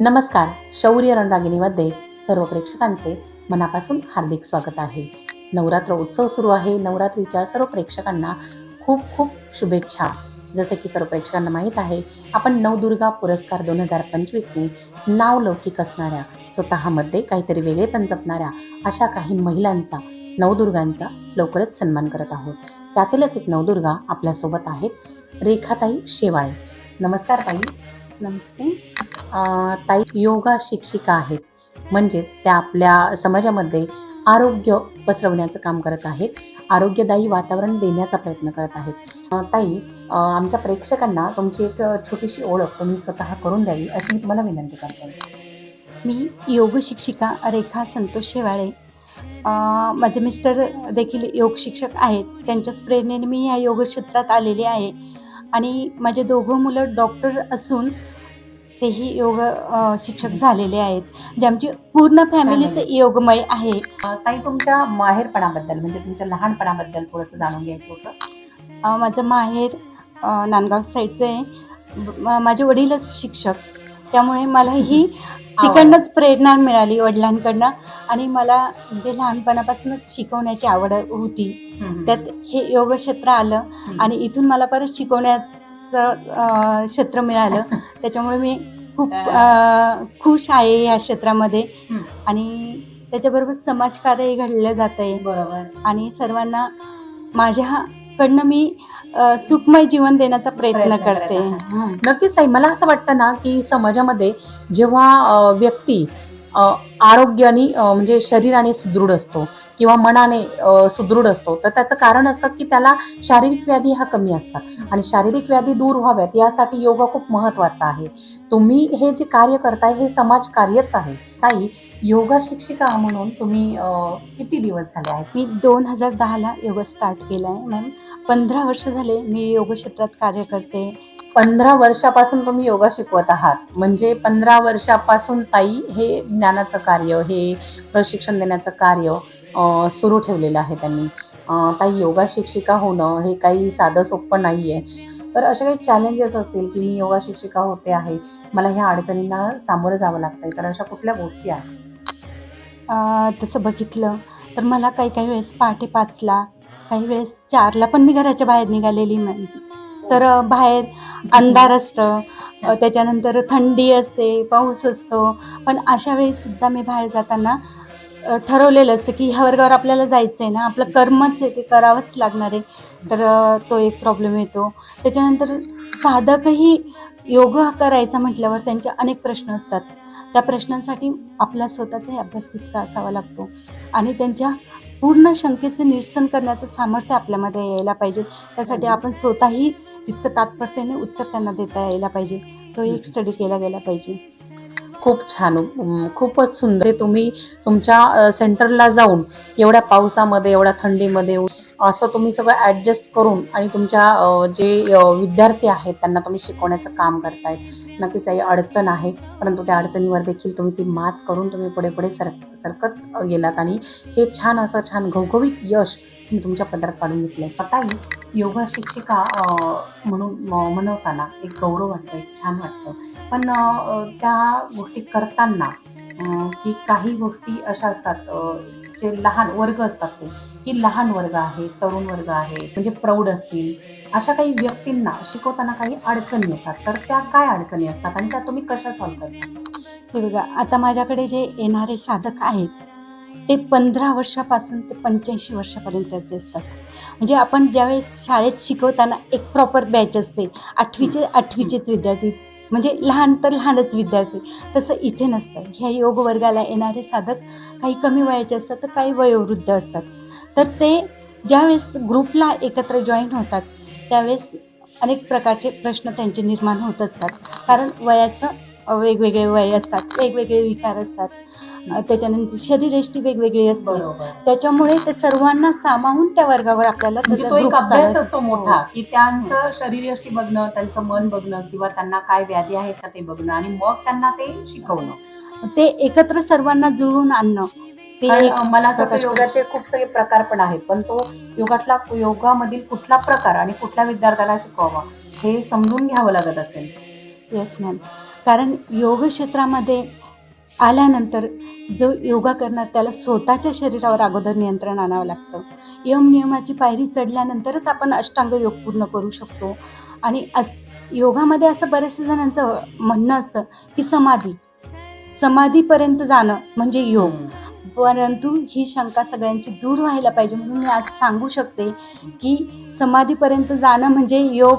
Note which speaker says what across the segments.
Speaker 1: नमस्कार शौर्य रणरागिणीमध्ये सर्व प्रेक्षकांचे मनापासून हार्दिक स्वागत आहे. नवरात्र उत्सव सुरू आहे. नवरात्रीच्या सर्व प्रेक्षकांना खूप खूप शुभेच्छा. जसे की सर्व प्रेक्षकांना माहीत आहे आपण नवदुर्गा पुरस्कार दोन हजार पंचवीसने नाव लौकिक असणाऱ्या स्वतःमध्ये काहीतरी वेगळेपण जपणाऱ्या अशा काही महिलांचा नवदुर्गांचा लवकरच सन्मान करत आहोत. त्यातीलच एक नवदुर्गा आपल्यासोबत आहेत रेखाताई शेवाळे. नमस्कार ताई.
Speaker 2: नमस्ते.
Speaker 1: ताई योगा शिक्षिका आहेत. म्हणजेच त्या आपल्या समाजामध्ये आरोग्य पसरवण्याचं काम करत आहेत. आरोग्यदायी वातावरण देण्याचा प्रयत्न करत आहेत. ताई आमच्या प्रेक्षकांना तुमची एक छोटीशी ओळख तुम्ही स्वतः करून द्यावी अशी मी तुम्हाला विनंती करते.
Speaker 2: मी योग शिक्षिका रेखा संतोष शेवाळे. माझे मिस्टर देखील योग शिक्षक आहेत. त्यांच्याच प्रेरणेने मी या योग क्षेत्रात आलेले आहे. आणि माझे दोघं मुलं डॉक्टर असून तेही योग शिक्षक झालेले आहेत. जे आमची पूर्ण फॅमिलीचं. योगमय आहे.
Speaker 1: ताई तुमच्या माहेरपणाबद्दल म्हणजे तुमच्या लहानपणाबद्दल थोडंसं जाणून घ्यायचं होतं.
Speaker 2: माझं माहेर नांदगाव साईडचं आहे. माझे वडीलच शिक्षक. त्यामुळे मला ही तिकडनंच प्रेरणा मिळाली वडिलांकडनं. आणि मला म्हणजे लहानपणापासूनच शिकवण्याची आवड होती. त्यात हे योग क्षेत्र आलं आणि इथून मला परत शिकवण्याचं क्षेत्र मिळालं. त्याच्यामुळे मी खूप खुश आहे या क्षेत्रामध्ये. आणि त्याच्याबरोबर समाजकार्यही घडलं जात आहे
Speaker 1: बरोबर.
Speaker 2: आणि सर्वांना माझ्याकडनं मी सुखमय जीवन देण्याचा प्रयत्न करते.
Speaker 1: नक्कीच ताई मला असं वाटतं ना की समाजामध्ये जेव्हा व्यक्ती आरोग्याने म्हणजे शरीराने सुदृढ असतो किंवा मनाने सुदृढ असतो. तर त्याचं कारण असतं की त्याला शारीरिक व्याधी ह्या कमी असतात. आणि शारीरिक व्याधी दूर व्हाव्यात यासाठी योगा खूप महत्त्वाचा आहे. तुम्ही हे जे कार्य करताय हे समाज कार्यच आहे. ताई योगा शिक्षिका म्हणून तुम्ही किती दिवस झाले आहेत?
Speaker 2: मी दोन हजार दहाला योग स्टार्ट केला आहे मॅम. पंधरा वर्ष झाले मी योग क्षेत्रात कार्य करते.
Speaker 1: पंधरा वर्षापासून तुम्ही योगा शिकवत आहात. म्हणजे पंधरा वर्षापासून ताई हे ज्ञानाचं कार्य हे प्रशिक्षण देण्याचं कार्य सुरू ठेवलेलं आहे त्यांनी. काही ताई योगा शिक्षिका होणं हे काही साधं सोपं नाही आहे तर असे काही चॅलेंजेस असतील की मी योगा शिक्षिका होते आहे मला ह्या अडचणींना सामोरं जावं लागतंय. तर अशा कुठल्या गोष्टी आहेत?
Speaker 2: तसं बघितलं तर मला काही काही वेळेस पहाटे पाचला काही वेळेस चारला पण मी घराच्या बाहेर निघालेली नाही. तर बाहेर अंधार असतं त्याच्यानंतर थंडी असते पाऊस असतो. पण अशा वेळी सुद्धा मी बाहेर जाताना ठरवलेलं असतं की ह्या वर्गावर आपल्याला जायचं आहे ना आपलं कर्मच आहे ते करावंच लागणार आहे. तर तो एक प्रॉब्लेम येतो. त्याच्यानंतर साधकही योग करायचा म्हटल्यावर त्यांचे अनेक प्रश्न असतात. त्या प्रश्नांसाठी आपला स्वतःचाही अभ्यास तितका असावा लागतो. आणि त्यांच्या पूर्ण शंकेचं निरसन करण्याचं सामर्थ्य आपल्यामध्ये यायला पाहिजे. त्यासाठी आपण स्वतःही तितकं तात्पर्याने उत्तर त्यांना देता यायला पाहिजे. तो एक स्टडी केला गेला पाहिजे.
Speaker 1: खूप छान खूपच सुंदर. तुम्ही तुमच्या सेंटरला जाऊन एवढ्या पावसामध्ये एवढ्या थंडीमध्ये असं तुम्ही सगळं ॲडजस्ट करून आणि तुमच्या जे विद्यार्थी आहेत त्यांना तुम्ही शिकवण्याचं काम करताय नक्कीच काही अडचण आहे परंतु त्या अडचणीवर देखील तुम्ही ती मात करून तुम्ही पुढे पुढे सर सरकत गेलात. आणि हे छान असं छान घवघवीत यश मी तुमच्या पदरात पाडून घेतलंय. स्वतःही योगा शिक्षिका म्हणून म्हणवताना एक गौरव वाटतं एक छान वाटतं. पण त्या गोष्टी करताना की काही गोष्टी अशा असतात जे लहान वर्ग असतात ते की लहान वर्ग आहे तरुण वर्ग आहे म्हणजे प्रौढ असतील अशा काही व्यक्तींना शिकवताना काही अडचणी येतात. तर त्या काय अडचणी असतात आणि त्या तुम्ही कशा सॉल्व्ह करता?
Speaker 2: हे बघा आता माझ्याकडे जे येणारे साधक आहेत ते पंधरा वर्षापासून ते पंच्याऐंशी वर्षापर्यंतचे असतात. म्हणजे आपण ज्यावेळेस शाळेत शिकवताना एक प्रॉपर बॅच असते आठवीचे आठवीचेच विद्यार्थी म्हणजे लहान तर लहानच विद्यार्थी तसं इथे नसतं. ह्या योग वर्गाला येणारे साधक काही कमी वयाचे असतात तर काही वयोवृद्ध असतात. तर ते ज्यावेळेस ग्रुपला एकत्र जॉईन होतात त्यावेळेस अनेक प्रकारचे प्रश्न त्यांचे निर्माण होत असतात. कारण वयाचं वेगवेगळे वय असतात वेगवेगळे विकार असतात. त्याच्यानंतर शरीरयष्टी वेगवेगळी असते त्याच्यामुळे ते सर्वांना सामावून त्या वर्गावर आपल्याला
Speaker 1: म्हणजे तो एक अभ्यास. असतो मोठा की त्यांचं शरीरयष्टी बघणं त्यांचं मन बघणं किंवा त्यांना काय व्याधी आहेत का ते बघणं आणि मग त्यांना ते शिकवणं.
Speaker 2: ते एकत्र सर्वांना जुळून आणणं
Speaker 1: मला असं योगाचे. खूप सगळे प्रकार पण आहेत पण तो योगातला योगामधील कुठला प्रकार आणि कुठल्या विद्यार्थ्याला शिकवावा हे समजून घ्यावं लागत असेल
Speaker 2: येस मॅम कारण योग क्षेत्रामध्ये आल्यानंतर जो योगा करणार त्याला स्वतःच्या शरीरावर अगोदर नियंत्रण आणावं लागतं. यम नियमाची पायरी चढल्यानंतरच आपण अष्टांग योग पूर्ण करू शकतो. आणि अस योगामध्ये असं बऱ्याचशा जणांचं म्हणणं असतं की समाधी. समाधीपर्यंत जाणं म्हणजे योग. परंतु ही शंका सगळ्यांची दूर व्हायला पाहिजे म्हणून मी आज सांगू शकते की समाधीपर्यंत जाणं म्हणजे योग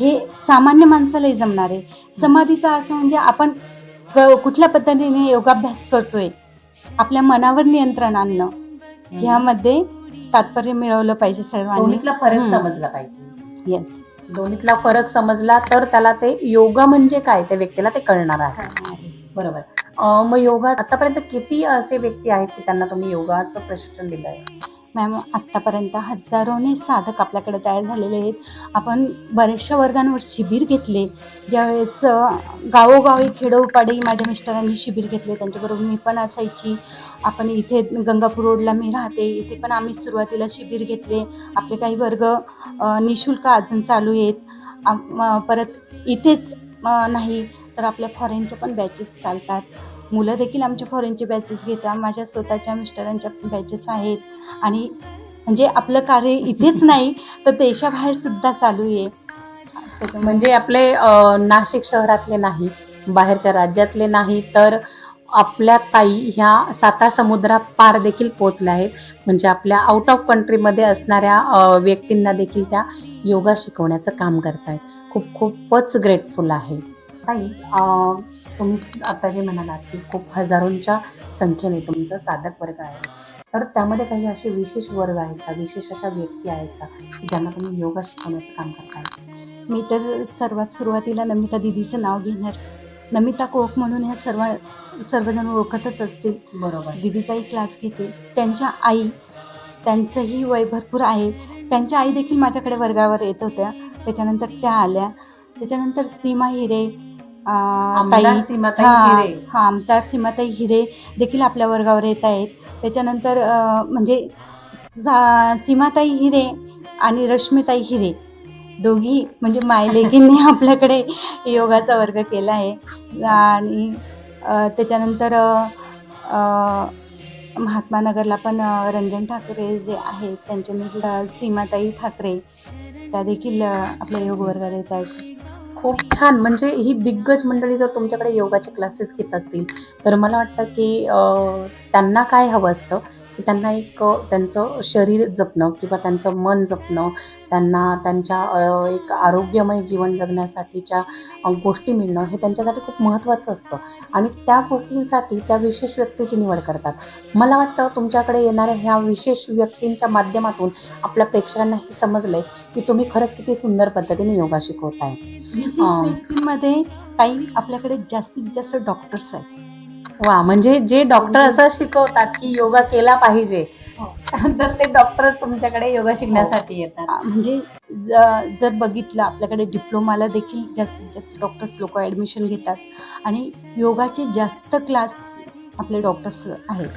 Speaker 2: हे सामान्य माणसालाही जमणार आहे. समाधीचा अर्थ म्हणजे आपण क- कुठल्या पद्धतीने योगाभ्यास करतोय? आपल्या मनावर नियंत्रण आणणं. ह्यामध्ये तात्पर्य मिळवलं पाहिजे सर्वांनी.
Speaker 1: दोन्हीतला फरक
Speaker 2: हम्म.
Speaker 1: समजला पाहिजे.
Speaker 2: येस
Speaker 1: दोन्हीतला फरक समजला तर त्याला ते योगा म्हणजे काय? त्या व्यक्तीला ते कळणार आहे. बरोबर. अं, मग योगा आतापर्यंत किती असे व्यक्ती आहेत की त्यांना तुम्ही योगाचं प्रशिक्षण दिलं आहे
Speaker 2: मॅम आत्तापर्यंत हजारोने साधक आपल्याकडे तयार झालेले आहेत. आपण बऱ्याचशा वर्गांवर शिबिर घेतले. ज्यावेळेस गावोगावी खेडोपाडी माझ्या मिस्टरांनी शिबिर घेतले. त्यांच्याबरोबर मी पण असायची. आपण इथे गंगापूर रोडला मी राहते. इथे पण आम्ही सुरुवातीला शिबिर घेतले. आपले काही वर्ग निशुल्क अजून चालू आहेत. परत इथेच नाही तर आपल्या फॉरेनच्या पण बॅचेस चालतात. मुलं देखील आमच्या फॉरेनचे बॅचेस घेतात. माझ्या स्वतःच्या मिस्टरांच्या बॅचेस आहेत. आणि म्हणजे आपलं कार्य इथेच नाही तर देशाबाहेर सुद्धा चालू आहे.
Speaker 1: म्हणजे आपले नाशिक शहरातले नाही बाहेरच्या राज्यातले नाही तर आपल्या ताई ह्या साता समुद्रा पार देखील पोचल्या आहेत. म्हणजे आपल्या आउट ऑफ कंट्रीमध्ये असणाऱ्या व्यक्तींना देखील त्या योगा शिकवण्याचं काम करत आहेत खूप खूपच ग्रेटफुल आहे. ताई तुम्ही आता जे म्हणालात की खूप हजारोंच्या संख्येने तुमचा साधक वर्ग आहे. तर त्यामध्ये काही असे विशेष वर्ग आहेत का? विशेष अशा व्यक्ती आहेत का ज्यांना तुम्ही योगा शिकवण्याचं काम करताय
Speaker 2: मी तर सर्वात सुरुवातीला नमिता दिदीचं नाव घेणार. नमिता कोक म्हणून ह्या सर्व सर्वजण ओळखतच असतील.
Speaker 1: बरोबर.
Speaker 2: दिदीचाही क्लास घेते. त्यांच्या आई त्यांचंही वय भरपूर आहे. त्यांच्या आई देखील माझ्याकडे वर्गावर येत होत्या. त्याच्यानंतर त्या आल्या. त्याच्यानंतर सीमा हिरे ताई. हा आमदार सीमाताई हिरे देखील आपल्या वर्गावर येत आहेत. त्याच्यानंतर म्हणजे सा- सीमाताई हिरे आणि रश्मिताई हिरे दोघी म्हणजे मायलेकींनी आपल्याकडे योगाचा वर्ग केला आहे. आणि त्याच्यानंतर महात्मा नगरला पण रंजन ठाकरे जे आहेत अं, सीमाताई ठाकरे त्या देखील आपल्या योग वर्गात येत आहेत.
Speaker 1: खूप छान. म्हणजे ही दिग्गज मंडळी जर तुमच्याकडे योगाचे क्लासेस घेत असतील तर मला वाटतं की त्यांना काय हवं असतं? त्यांना एक त्यांचं शरीर जपणं किंवा त्यांचं मन जपणं त्यांना त्यांच्या एक आरोग्यमय जीवन जगण्यासाठीच्या गोष्टी मिळणं हे त्यांच्यासाठी खूप महत्त्वाचं असतं. आणि त्या गोष्टींसाठी त्या विशेष व्यक्तीची निवड करतात. मला वाटतं तुमच्याकडे येणाऱ्या ह्या विशेष व्यक्तींच्या माध्यमातून आपल्या प्रेक्षकांना हे समजलंय की तुम्ही खरंच किती सुंदर पद्धतीने योगा शिकवताय.
Speaker 2: विशेष. व्यक्तींमध्ये काही आपल्याकडे जास्तीत जास्त डॉक्टर्स आहेत.
Speaker 1: वा म्हणजे जे डॉक्टर असं शिकवतात की योगा केला पाहिजे
Speaker 2: हो.
Speaker 1: तर ते डॉक्टरच तुमच्याकडे योगा शिकण्यासाठी येतात.
Speaker 2: म्हणजे ज- जर बघितलं आपल्याकडे डिप्लोमाला देखील जास्तीत जास्त डॉक्टर्स लोक ॲडमिशन घेतात आणि योगाचे जास्त क्लास आपले डॉक्टर्स आहेत.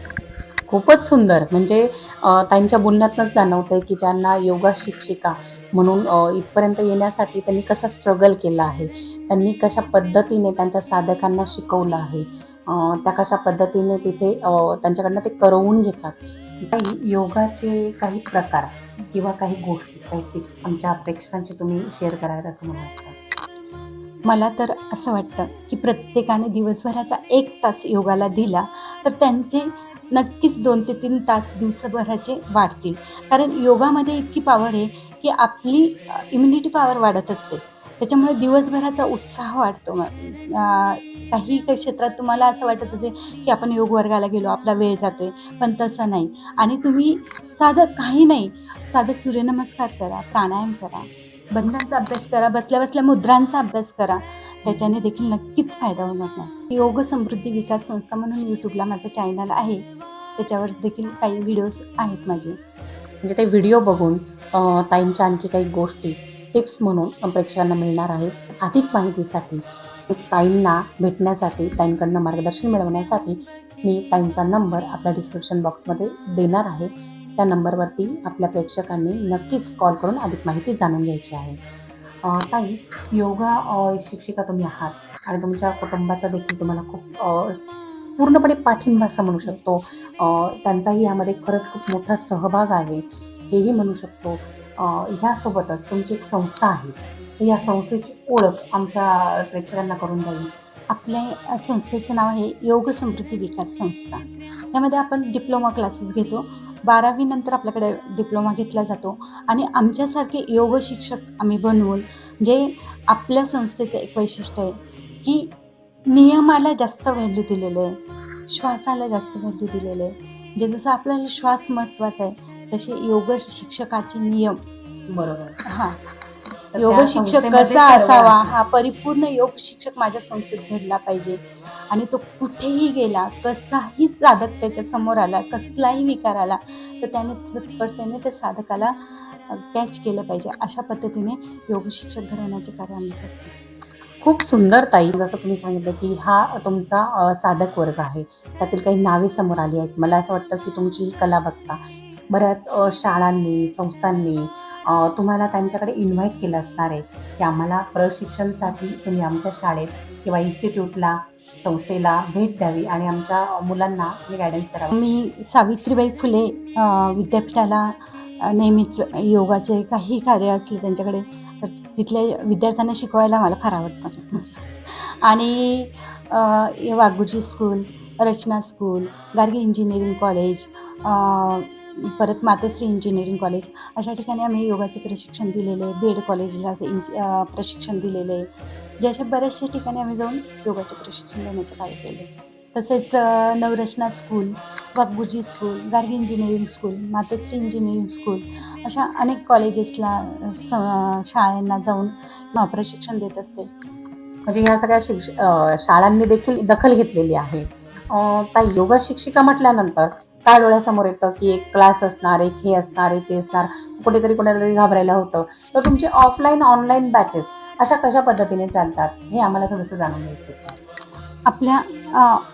Speaker 1: खूपच सुंदर. म्हणजे त्यांच्या बोलण्यातनंच जाणवतंय की त्यांना योगा शिक्षिका म्हणून इथपर्यंत येण्यासाठी त्यांनी कसा स्ट्रगल केला आहे त्यांनी कशा पद्धतीने त्यांच्या साधकांना शिकवलं आहे त्या कशा पद्धतीने तिथे त्यांच्याकडनं ते करवून घेतात. काही योगाचे काही प्रकार किंवा काही गोष्टी काही टिप्स आमच्या प्रेक्षकांशी तुम्ही शेअर करायला असं मला वाटतं.
Speaker 2: मला तर असं वाटतं की प्रत्येकाने दिवसभराचा एक तास योगाला दिला तर त्यांचे नक्कीच दोन ते तीन तास दिवसभराचे वाढतील. कारण योगामध्ये इतकी पॉवर आहे की आपली इम्युनिटी पॉवर वाढत असते. त्याच्यामुळे दिवसभराचा उत्साह वाटतो मग. काही काही क्षेत्रात तुम्हाला असं वाटत असेल की आपण योग वर्गाला गेलो आपला वेळ जातोय पण तसं नाही. आणि तुम्ही साधं काही नाही साधं सूर्यनमस्कार करा प्राणायाम करा बंधांचा अभ्यास करा बसल्या बसल्या मुद्रांचा अभ्यास करा. त्याच्याने देखील नक्कीच फायदा होणार नाही. योग समृद्धी विकास संस्था म्हणून यूट्यूबला माझं चॅनल आहे. त्याच्यावर देखील काही व्हिडिओज आहेत माझे.
Speaker 1: म्हणजे ते व्हिडिओ बघून टाईमच्या ताईंच्या आणखी काही गोष्टी टिप्स म्हणून प्रेक्षकांना मिळणार आहेत. अधिक माहितीसाठी ताईंना भेटण्यासाठी ताईंकडनं मार्गदर्शन मिळवण्यासाठी मी ताईंचा नंबर आपल्या डिस्क्रिप्शन बॉक्समध्ये देणार आहे. त्या नंबरवरती आपल्या प्रेक्षकांनी नक्कीच कॉल करून अधिक माहिती जाणून घ्यायची आहे. ताई योगा शिक्षिका तुम्ही आहात आणि तुमच्या कुटुंबाचा देखील तुम्हाला खूप पूर्णपणे पाठिंबा असं म्हणू शकतो. त्यांचाही यामध्ये खरंच खूप मोठा सहभाग आहे. हेही म्हणू शकतो. ह्यासोबतच तुमची एक संस्था आहे. या संस्थेची ओळख आमच्या प्रेक्षकांना करून द्यावी
Speaker 2: आपल्या संस्थेचं नाव आहे योग समृद्धी विकास संस्था. यामध्ये आपण डिप्लोमा क्लासेस घेतो. बारावीनंतर आपल्याकडे डिप्लोमा घेतला जातो. आणि आमच्यासारखे योग शिक्षक आम्ही बनवून जे आपल्या संस्थेचं एक वैशिष्ट्य आहे की नियमाला जास्त व्हॅल्यू दिलेलं आहे. श्वासाला जास्त व्हॅल्यू दिलेलं आहे. जे जसं आपल्याला श्वास महत्त्वाचा आहे तसे योग शिक्षकाचे नियम.
Speaker 1: बरोबर.
Speaker 2: हां. योग शिक्षक कसा असावा. हा परिपूर्ण योग शिक्षक माझ्या संस्थेत घडला पाहिजे. आणि तो कुठेही गेला कसाही साधक त्याच्यासमोर आला कसलाही विकार आला तर त्याने तत्परतेने त्या साधकाला कॅच केलं पाहिजे. अशा पद्धतीने योग शिक्षक घडवण्याचे कार्य आम्ही करतो.
Speaker 1: खूप सुंदर ताई जसं तुम्ही सांगितलं की हा तुमचा साधक वर्ग आहे. त्यातील काही नावे समोर आली आहेत. मला असं वाटतं की तुमची ही कला बघता बऱ्याच शाळांनी संस्थांनी तुम्हाला त्यांच्याकडे इन्व्हाइट केलं असणार आहे की आम्हाला प्रशिक्षणसाठी तुम्ही आमच्या शाळेत किंवा इन्स्टिट्यूटला संस्थेला भेट द्यावी आणि आमच्या मुलांना गायडन्स करावं.
Speaker 2: मी सावित्रीबाई फुले विद्यापीठाला नेहमीच योगाचे काही कार्य असले त्यांच्याकडे तर तिथल्या विद्यार्थ्यांना शिकवायला मला फार आवडतं. आणि Vaguji Waghuji school Rachana school Gargi engineering college परत मातोश्री इंजिनिअरिंग कॉलेज अशा ठिकाणी आम्ही योगाचे प्रशिक्षण दिलेले आहे बेड कॉलेजला इंज प्रशिक्षण दिलेले आहे जे अशा बऱ्याचशा ठिकाणी आम्ही जाऊन योगाचे प्रशिक्षण देण्याचं कार्य केलं. तसेच Navrachana school Waghbuji school Gargi engineering school Matoshri engineering school अशा अनेक कॉलेजेसला स शाळांना जाऊन प्रशिक्षण देत असते.
Speaker 1: म्हणजे ह्या सगळ्या शिक्ष शाळांनी देखील दखल घेतलेली आहे. ताई योगा शिक्षिका म्हटल्यानंतर काय डोळ्यासमोर येतं की एक क्लास असणार एक हे असणार एक ते असणार. कुठेतरी कुठेतरी घाबरायला होतं. तर तुमचे ऑफलाईन ऑनलाईन बॅचेस अशा कशा पद्धतीने चालतात? हे आम्हाला थोडंसं जाणून घ्यायचं.
Speaker 2: आपल्या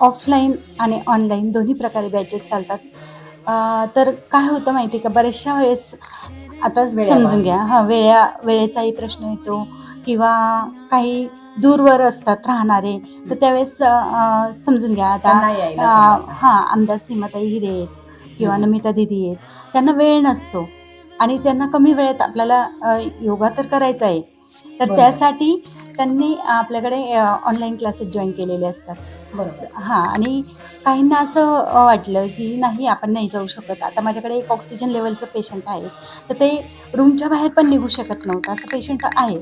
Speaker 2: ऑफलाईन आणि ऑनलाईन दोन्ही प्रकारे बॅचेस चालतात. तर काय होतं माहिती आहे का? बऱ्याचशा वेळेस आता. समजून घ्या. हां वेळा वेळेचाही प्रश्न येतो किंवा काही दूरवर असतात राहणारे तर त्यावेळेस समजून घ्या आता
Speaker 1: त्यांना यायला.
Speaker 2: हां आमदार सीमाताई हिरे आहेत किंवा. नमिता दिदी आहेत त्यांना वेळ नसतो. आणि त्यांना कमी वेळेत आपल्याला अ, योगा तर करायचा आहे. तर
Speaker 1: बरोबर.
Speaker 2: त्यासाठी त्यांनी आपल्याकडे ऑनलाईन क्लासेस जॉईन केलेले असतात.
Speaker 1: बरोबर.
Speaker 2: हां आणि काहींना असं अ, वाटलं की नाही आपण नाही जाऊ शकत. आता माझ्याकडे एक ऑक्सिजन लेवलचं पेशंट आहे. तर ते रूमच्या बाहेर पण निघू शकत नव्हतं. असं पेशंट आहे.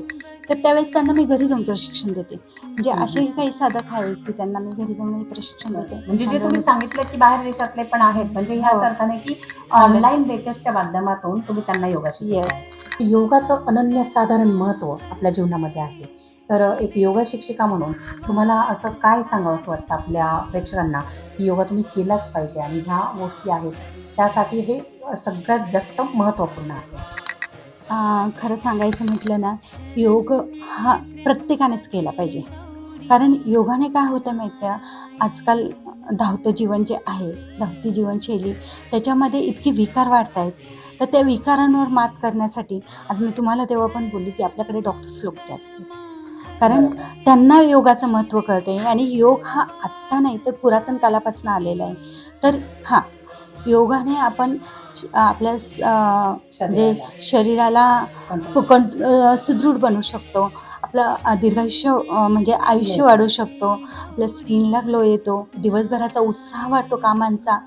Speaker 2: तर त्यावेळेस त्यांना मी घरी जाऊन प्रशिक्षण देते. म्हणजे. असेही काही साधक आहेत की त्यांना मी घरी जाऊन प्रशिक्षण देते.
Speaker 1: म्हणजे जे तुम्ही सांगितलं की बाहेर देशातले पण आहेत म्हणजे ह्याच
Speaker 2: हो.
Speaker 1: अर्थाने की ऑनलाईन बेचेसच्या माध्यमातून तुम्ही त्यांना योगा.
Speaker 2: येस
Speaker 1: योगाचं अनन्यसाधारण महत्त्व आपल्या जीवनामध्ये आहे. तर एक योगा शिक्षिका म्हणून तुम्हाला असं काय सांगावं असं वाटतं आपल्या प्रेक्षकांना? की योगा तुम्ही केलाच पाहिजे आणि ह्या गोष्टी आहेत. त्यासाठी हे सगळ्यात जास्त महत्त्वपूर्ण आहे.
Speaker 2: खरं सांगायचं म्हटलं ना योग हा प्रत्येकानेच केला पाहिजे कारण योगाने काय होतं माहिती? आजकाल धावतं जीवन जे आहे धावती जीवनशैली त्याच्यामध्ये इतके विकार वाढत आहेत तर त्या विकारांवर मात करण्यासाठी आज मी तुम्हाला तेव्हा पण बोलली की आपल्याकडे डॉक्टर्स लोक जास्त. कारण. त्यांना योगाचं महत्त्व कळते आणि योग हा आत्ता नाही तर पुरातन कालापासून आलेला आहे तर हां योगाने आपण आपल्या म्हणजे
Speaker 1: शरीराला.
Speaker 2: कं सुदृढ बनवू शकतो. आपलं दीर्घायुष्य म्हणजे आयुष्य
Speaker 1: येतो.
Speaker 2: वाढवू शकतो. आपल्या स्किनला ग्लो येतो. दिवसभराचा उत्साह वाढतो कामांचा.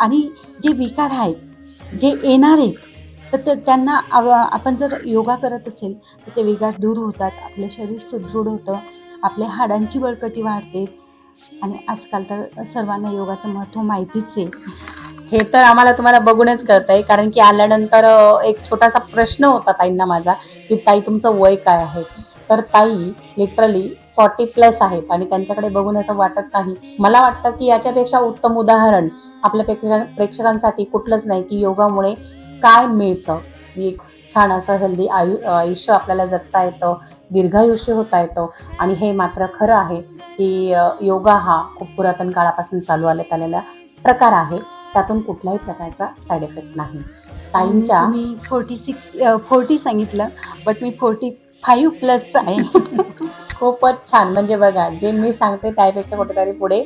Speaker 2: आणि जे विकार आहेत जे येणार आहेत तर ते त्यांना आपण जर योगा करत असेल तर ते विकार दूर होतात. आपलं शरीर सुदृढ होतं. आपल्या हाडांची बळकटी वाढते. आणि आजकाल तर सर्वांना योगाचं महत्त्व माहितीच आहे.
Speaker 1: हे तर आम्हाला तुम्हाला बघूनच कळतंय कारण की आल्यानंतर एक छोटासा प्रश्न होता ताईंना माझा की ताई तुमचं वय काय आहे? तर ताई लिटरली फॉर्टी प्लस आहेत आणि त्यांच्याकडे बघून असं वाटत नाही. मला वाटतं की याच्यापेक्षा उत्तम उदाहरण आपल्या प्रेक्षकां प्रेक्षकांसाठी कुठलंच नाही की योगामुळे काय मिळतं? एक छान असं हेल्दी आयु आयुष्य आपल्याला जगता येतं दीर्घायुष्य होता येतं. आणि हे मात्र खरं आहे की योगा हा खूप पुरातन काळापासून चालू आल्यात आलेला प्रकार आहे. त्यातून कुठल्याही प्रकारचा साईड इफेक्ट नाही. ताईंच्या
Speaker 2: तुम्ही फोर्टी सिक्स फोर्टी सांगितलं बट मी फोर्टी फाईव्ह प्लस आहे.
Speaker 1: खूपच छान. म्हणजे बघा जे मी सांगते त्यापेक्षा कुठेतरी पुढे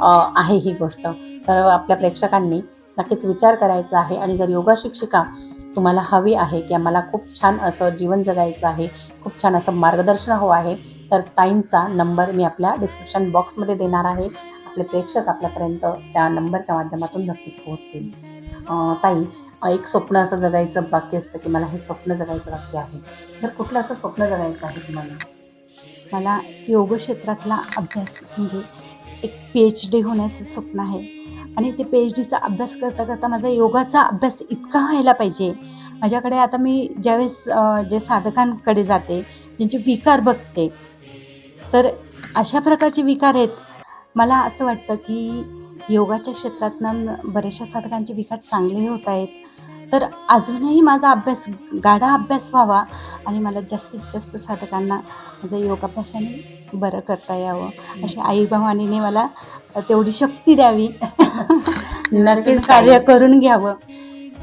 Speaker 1: आहे ही गोष्ट. तर आपल्या प्रेक्षकांनी नक्कीच विचार करायचा आहे आणि जर योगा शिक्षिका तुम्हाला हवी आहे की आम्हाला खूप छान असं जीवन जगायचं आहे खूप छान असं मार्गदर्शन हवं आहे तर ताईंचा नंबर मी आपल्या डिस्क्रिप्शन बॉक्समध्ये देणार आहे. आपले प्रेक्षक आपल्यापर्यंत त्या नंबरच्या माध्यमातून नक्कीच पोहोचतील. ताई एक स्वप्न असं जगायचं बाकी असतं की मला हे स्वप्न जगायचं बाकी आहे? तर कुठलं असं स्वप्न जगायचं आहे तुम्हाला?
Speaker 2: मला योग क्षेत्रातला अभ्यास म्हणजे एक पी एच डी होण्याचं स्वप्न आहे. आणि ते पी एच डीचा अभ्यास करता करता माझा योगाचा अभ्यास इतका व्हायला पाहिजे. माझ्याकडे आता मी ज्यावेळेस जे साधकांकडे जाते त्यांचे विकार बघते तर अशा प्रकारचे विकार आहेत. मला असं वाटतं की योगाच्या क्षेत्रातनं बऱ्याचशा साधकांचे विकार चांगले होत आहेत. तर अजूनही माझा अभ्यास गाढा अभ्यास व्हावा आणि मला जास्तीत जास्त साधकांना माझं योग अभ्यासाने बरं करता यावं. अशी आई भवानीने मला तेवढी शक्ती द्यावी.
Speaker 1: नक्कीच
Speaker 2: कार्य करून घ्यावं.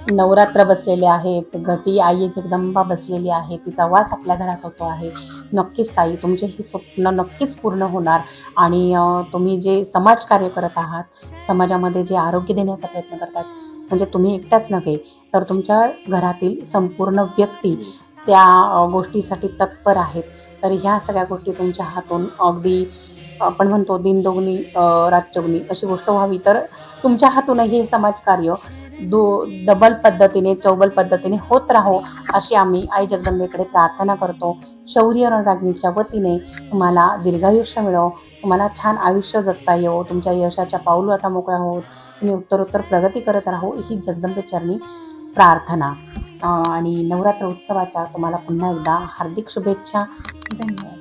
Speaker 1: नवरात्र बसलेले आहेत घटी आई जगदंबा बसलेली आहे तिचा वास आपल्या घरात होतो आहे. नक्कीच ताई तुमचे हे स्वप्न नक्कीच पूर्ण होणार. आणि तुम्ही जे समाजकार्य करत आहात समाजामध्ये जे आरोग्य देण्याचा प्रयत्न करतात म्हणजे तुम्ही एकटाच नव्हे तर तुमच्या घरातील संपूर्ण व्यक्ती त्या गोष्टीसाठी तत्पर आहेत. तर ह्या सगळ्या गोष्टी तुमच्या हातून अगदी आपण म्हणतो दिनदोगणी अं, रातचोगणी अशी गोष्ट व्हावी. तर तुमच्या हातूनही हे समाजकार्य दो डबल पद्धतीने चौबल पद्धतीने होत राहो अशी आम्ही आई जगदंबेकडे प्रार्थना करतो. शौर्य रणरागिणीच्या वतीने तुम्हाला दीर्घायुष्य मिळो. तुम्हाला छान आयुष्य जगता येवो. तुमच्या यशाच्या पाऊलवाटा मोकळ्या होत. तुम्ही उत्तरोत्तर प्रगती करत राहो ही जगदंबेचरणी प्रार्थना. आणि नवरात्र उत्सवाच्या तुम्हाला पुन्हा एकदा हार्दिक शुभेच्छा.
Speaker 2: धन्यवाद.